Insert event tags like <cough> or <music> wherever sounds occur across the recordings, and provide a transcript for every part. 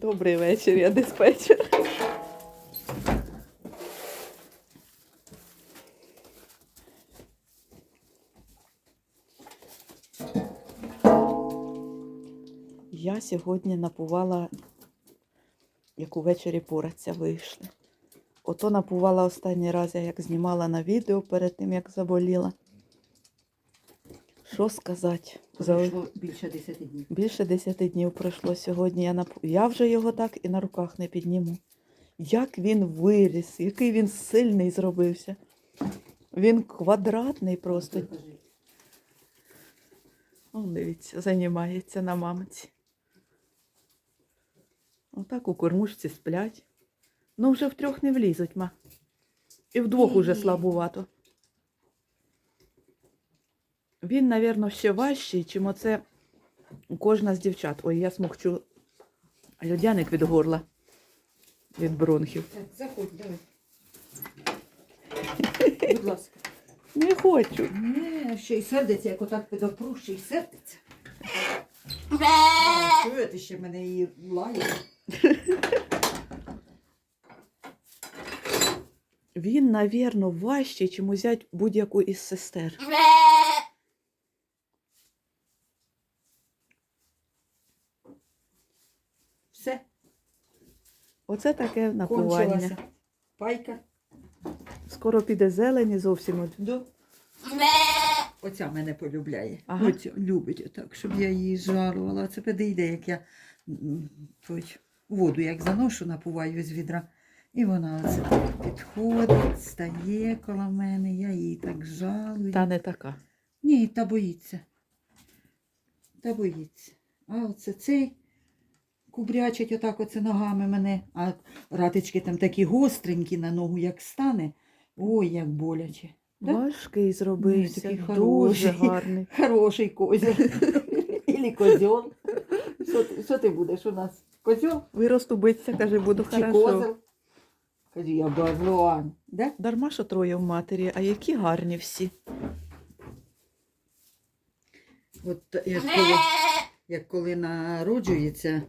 Добрий вечір, я диспетчер. Я сьогодні напувала, як увечері пораться вийшли. Ото напувала останній раз, я як знімала на відео перед тим, як заболіла. Що сказати? За... Пройшло більше 10 днів. Більше 10 днів пройшло сьогодні. Я, нап... я вже його так і на руках не підніму. Як він виріс, який він сильний зробився. Він квадратний просто. О, дивіться, займається на мамці. Отак у кормушці сплять. Ну, вже втрьох не влізуть, ма. І вдвох уже слабувато. Він, напевно, ще важчий, чим оце кожна з дівчат. Ой, я смокчу льодяник від горла, від бронхів. Так, заходь, давай. <laughs> Будь ласка. Не хочу. Не, ще й сердиться, як отак підопру, ще й сердиться. А, чує, ще мене її лає. Він, напевно, важчий, чим узять будь-яку із сестер. Все, Оце таке напування. кончилася. Пайка. Скоро піде зелені зовсім. от. До. Оця мене полюбляє. Ага. Оця любить отак, щоб я її жарувала. Це підійде, як я м, той, воду як заношу, напуваю з відра. І вона оце так підходить, стає коло мене, я її так жалую. Та не така. Ні, та боїться. Та боїться. А оце цей кубрячить отак оце ногами мене, а ратички там такі гостренькі на ногу, як стане. Ой, як боляче. Важкий зробився. такий Дуже хороший. гарний. <laughs> Хороший козел. <laughs> Ілі козьол. Що, ти- що ти будеш у нас? Козьол Виросту биться, каже, буду чи хорошо. козел? Кажу, я барлоан. Да? Дарма, що троє в матері, а які гарні всі. От як коли, як коли народжується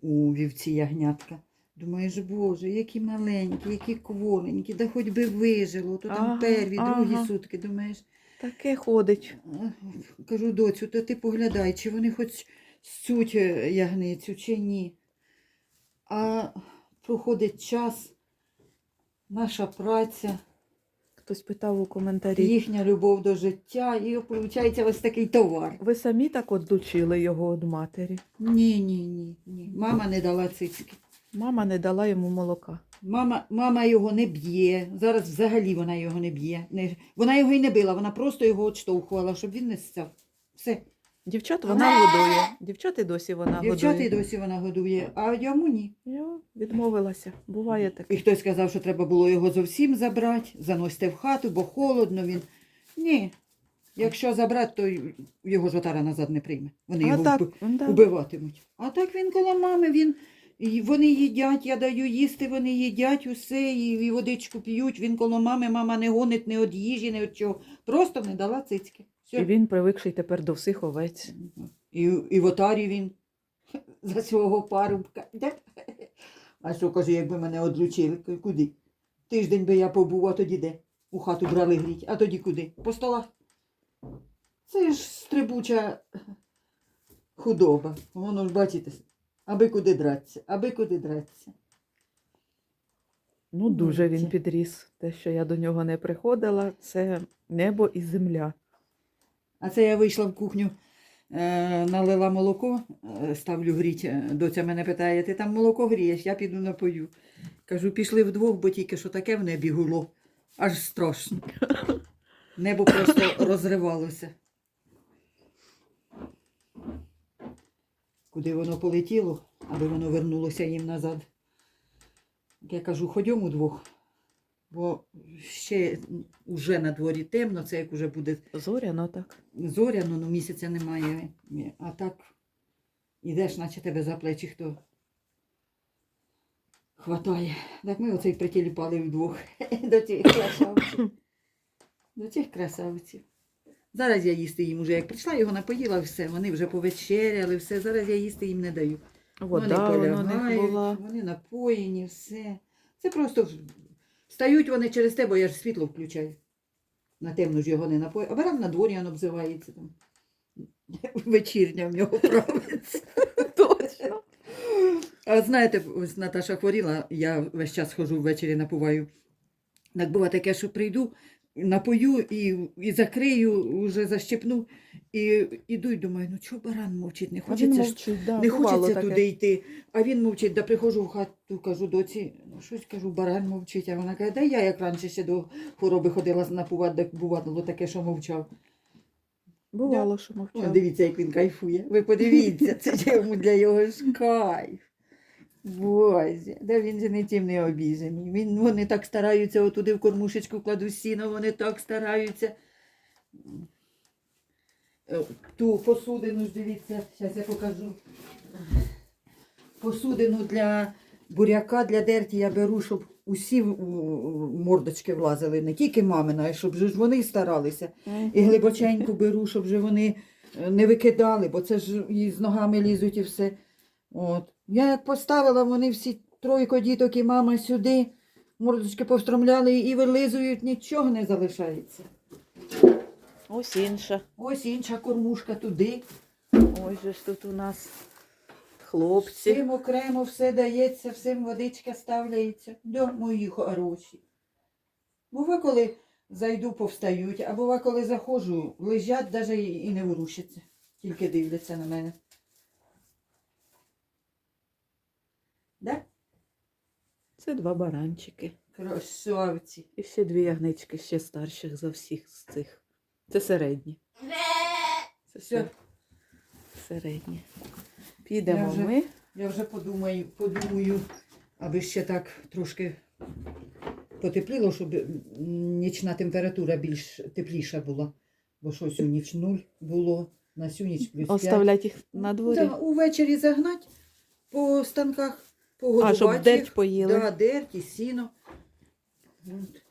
у, вівці ягнятка, думаєш, боже, які маленькі, які кволенькі, да хоч би вижило, то там Ага, перві, другі ага. сутки, думаєш. Таке ходить. Кажу, доцю, то ти поглядай, чи вони хоч сють е, ягницю, чи ні. А проходить час, наша праця, Хтось питав у коментарі. їхня любов до життя, і виходить ось такий товар. Ви самі так одлучили його від матері. Ні, ні, ні, ні. Мама не дала цицьки. Мама не дала йому молока. Мама, мама його не б'є. Зараз взагалі вона його не б'є. Не, вона його й не била, вона просто його відштовхувала, щоб він не сцяв. Все. Дівчат вона годує. Дівчат і досі вона Дівчат і годує. досі вона годує, а йому ні. Я відмовилася. Буває таке. І хтось сказав, що треба було його зовсім забрати, заносьте в хату, бо холодно він. Ні. Якщо забрати, то його жотара назад не прийме. Вони А його так, вби- да. убиватимуть. А так він коло мами, він. І вони їдять, я даю їсти, вони їдять усе, і, і водичку п'ють. Він коло мами, мама не гонить ні від їжі, ні від чого. Просто не дала цицьки. Все. І він привикший тепер до всіх овець. І, і в отарі він <laughs> за свого парубка. А що каже, якби мене одлучили, куди? Тиждень би я побув, а тоді де? У хату брали гріть, а тоді куди? По столах. Це ж стрибуча худоба. Воно ж бачите, аби куди дратися, аби куди дратися. Ну, дуже він підріс. Те, що я до нього не приходила, це небо і земля. А це я вийшла в кухню, е, налила молоко, е, ставлю гріть. Е, Доця мене питає, ти там молоко грієш, я піду напою. Кажу, пішли вдвох, бо тільки що таке в небі гуло. Аж страшно. Небо просто розривалося. Куди воно полетіло, аби воно вернулося їм назад. Я кажу, ходьмо удвох, бо ще уже на дворі темно, це як уже буде Зоряно так. зоряно, ну місяця немає. А так ідеш, наче тебе за плечі хто хватає. Так ми оцей притіліпали вдвох <laughs> до цих красавців. До цих красавців. Зараз я їсти їм уже, як прийшла, його напоїла, все, вони вже повечеряли, все. Зараз я їсти їм не даю. Вода вони полягають, вони напоєні, все. Це просто встають вони через те, бо я ж світло включаю. На темну ж його не напою. А баран на дворі він обзивається там. <laughs> Вечірня в нього правиться. <laughs> Точно. А знаєте, ось Наташа хворіла, я весь час ходжу ввечері напуваю. Так буває таке, що прийду, напою і, і закрию, вже защепну, і іду і думаю, ну чого баран мовчить, не хочеться мовчить, да, не хочеться таке. туди йти. А він мовчить, да приходжу в хату, кажу доці, ну щось кажу, баран мовчить. А вона каже, да я як раніше ще до хвороби ходила напувати, так бувало таке, що мовчав. Бувало, що О, мовчав. дивіться, як він кайфує. Ви подивіться, це йому для його ж кайф. Боже, да він же не тим не обіжений. Він, вони так стараються, отуди в кормушечку кладу сіно, вони так стараються. Е, Ту посудину ж дивіться, зараз я покажу. Посудину для буряка, для дерті я беру, щоб усі мордочки влазили, не тільки мамина, а щоб ж вони старалися. І глибоченьку беру, щоб же вони е, не викидали, бо це ж і з ногами лізуть і все. От. Я як поставила, вони всі тройко діток і мама сюди, мордочки повстромляли і вилизують, нічого не залишається. Ось інша. Ось інша кормушка туди. Ось же ж тут у нас хлопці. Всім окремо все дається, всім водичка ставляється. До мої хороші. Бува, коли зайду, повстають, а бува, коли заходжу, лежать навіть і не ворушаться, тільки дивляться на мене. Да? Це два баранчики. Красавці. І ще дві ягнички, ще старших за всіх з цих. Це середні. Це Все. середні. Підемо Я вже- ми. Я вже подумаю, подумаю, аби ще так трошки потепліло, щоб нічна температура більш тепліша була. Бо щось у ніч нуль було, на сю ніч плюс 5. Оставлять їх на дворі. Да, увечері загнать по станках, погодувати. А, щоб дерть поїли. Да, дерть і сіно. От.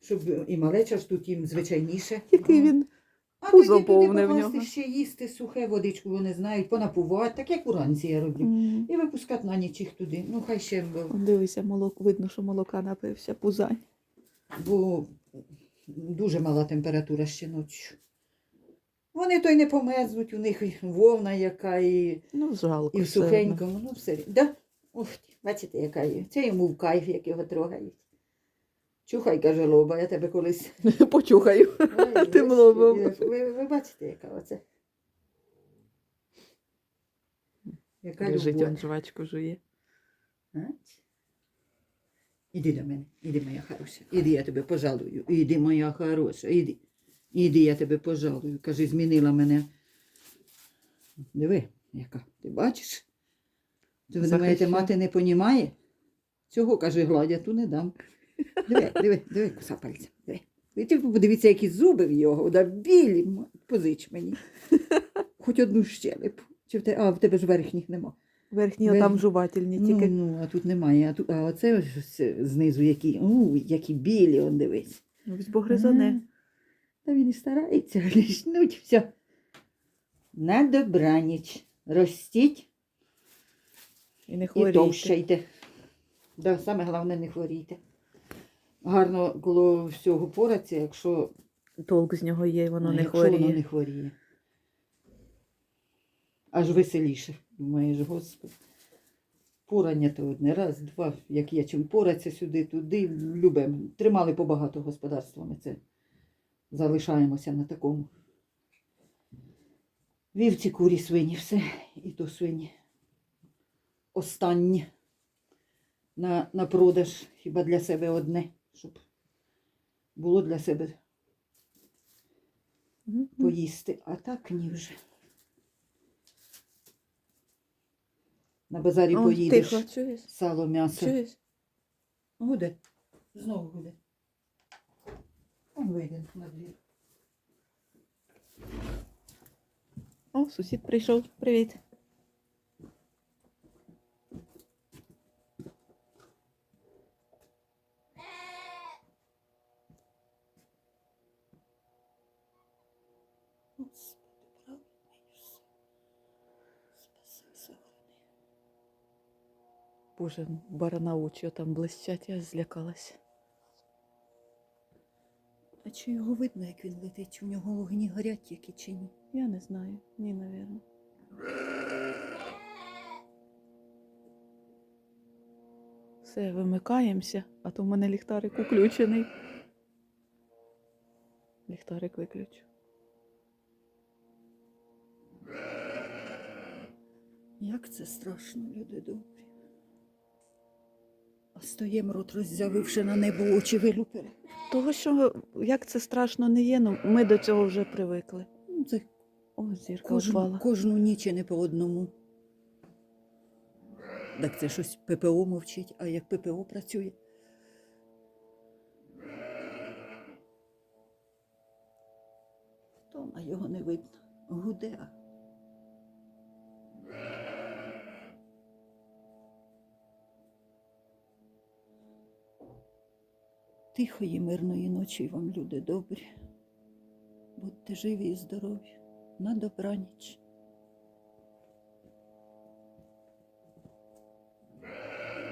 Щоб і малеча ж тут їм звичайніше. Який він А пузо тоді туди повне в нього. ще їсти сухе водичку, вони знають, понапувати, так як уранці я роблю. М. І випускати на ніч їх туди. Ну, хай ще, Он, Дивися, молок, видно, що молока напився, пузань. бо дуже мала температура ще ночі. Вони то й не померзнуть, у них вовна яка, і, Ну, жалко. і в сухенькому. Ну, все. Да? Ух, бачите, яка є. Це йому в кайф, як його трогають. Чухай, каже лоба, я тебе колись. <laughs> Почухаю. Ой, <laughs> Тим ось, лобом. Ви, ви бачите, яка оце. Яка Лежить, любов. он жвачку жує. Іди до мене, іди, моя хороша. Іди, я тебе пожалую. Іди, моя хороша, іди. Іди, я тебе пожалую. Кажи, змінила мене. Диви, яка. Ти бачиш? Ви думаєте, мати не понімає? Цього, каже, гладять, ту не дам. Диви, диви, диви, коса пальця. Диви. І ти подивіться, які зуби в його, да білі. Позич мені. Хоч одну щелепу. Чи в те... А, в тебе ж верхніх нема. Верхні Верхні. там жувательні Ну, тільки. ну, а тут немає. А, тут, а оце ось знизу які, у, які білі, он дивись. Ось бо гризане. Та він і старається, <laughs> лишнуть все. На добраніч. Ростіть І не і хворійте. товщайте. Да, саме головне не хворійте. Гарно коло всього поратися, якщо, Толк з нього є, воно не якщо хворіє. воно не хворіє. Аж веселіше. Думаєш, господи. Порання то одне, раз, два, як є чим пораться сюди, туди, любимо. Тримали побагато господарствами це. Залишаємося на такому. Вівці, курі, свині, все. І то свині. Останнє. На, на продаж хіба для себе одне, щоб було для себе поїсти, а так ні вже. На базарі Он, поїдеш. Тихо, чуєш? Сало, м'ясо. Чуєш? Гуде. Знову гуде. Он вийде на двір. О, сусід прийшов. Привіт. Господи, все. Спаси, сохрани. Боже, барана очі там блищать, я злякалась. А чи його видно, як він летить? У нього вогні горять, які чи ні? Я не знаю. Ні, навірно. Все, вимикаємося, а то в мене ліхтарик включений. Ліхтарик виключу. Як це страшно, люди добрі. А стоєм рот роззявивши на небо очі вилупили. Того, що як це страшно не є, ну ми до цього вже привикли. Ну, Це О, зірка кожну, впала. кожну ніч і не по одному. Так це щось ППО мовчить, а як ППО працює. Тома його не видно. Гуде. Тихої, мирної ночі вам, люди добрі. Будьте живі і здорові. На добраніч.